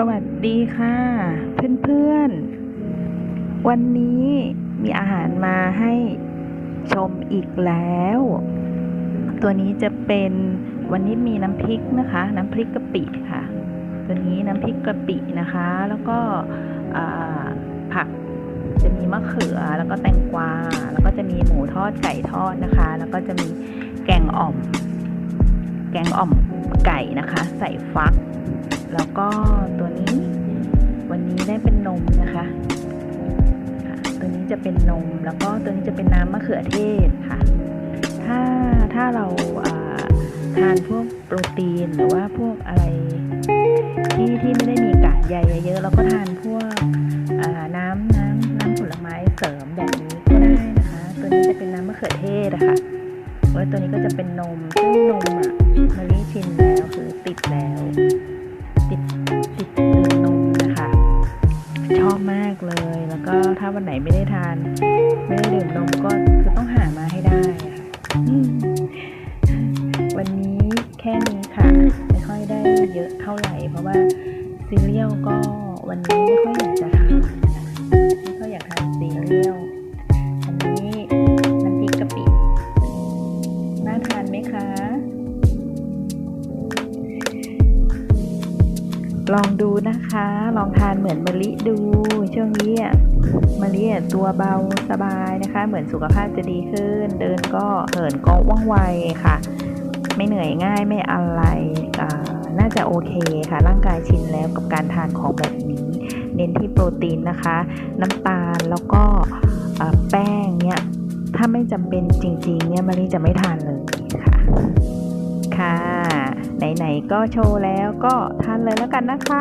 สวัสดีค่ะ เพื่อนๆ วันนี้มีอาหารมาให้ชมอีกแล้ว ตัวนี้จะเป็นวันนี้มีน้ำพริกนะคะ น้ำพริกกะปิค่ะ ตัวนี้น้ำพริกกะปินะคะ แล้วก็ผักจะมีมะเขือแล้วก็แตงกวา แล้วก็จะมีหมูทอดไก่ทอดนะคะ แล้วก็จะมีแกงอ่อม แกงอ่อมไก่นะคะ ใส่ฟัก แล้วก็ตัวนี้วันนี้ได้เป็นนมนะคะตัวนี้จะเป็นนมแล้วก็ตัวนี้จะเป็นน้ำมะเขือเทศค่ะ ถ้าถ้าเราทานพวกโปรตีนหรือว่าพวกอะไรที่ที่ไม่ได้มีกากใยเยอะๆแล้วก็ทานพวกน้ำน้ำน้ำผลไม้เสริมแบบนี้ก็ได้นะคะ ตัวนี้จะเป็นน้ำมะเขือเทศนะคะแล้วตัวนี้ก็จะเป็นนมซึ่งนมอะ ติดติดดื่มนมนะคะ ชอบมากเลย แล้วก็ถ้าวันไหนไม่ได้ทาน ไม่ได้ดื่มนมก็คือต้องหามาให้ได้ค่ะวันนี้แค่นี้ค่ะ ไม่ค่อยได้เยอะเท่าไหร่ เพราะว่าซีเรียลก็วันนี้ไม่ค่อยอยากจะทานไม่ค่อยอยากทานซีเรียล ลองดูนะคะ ลองทานเหมือนมะลิดู ช่วงนี้อะมะลิอะตัวเบาสบายนะคะ เหมือนสุขภาพจะดีขึ้น เดินก็เหินก็ว่องไวค่ะ ไม่เหนื่อยง่ายไม่อะไรน่าจะโอเคค่ะ ร่างกายชินแล้วกับการทานของแบบนี้ เน้นที่โปรตีนนะคะ น้ำตาลแล้วก็แป้งเนี่ยถ้าไม่จำเป็นจริงๆเนี่ยมะลิจะไม่ทานเลยค่ะค่ะ ไหนๆก็โชว์แล้วก็ทานเลยแล้วกันนะคะ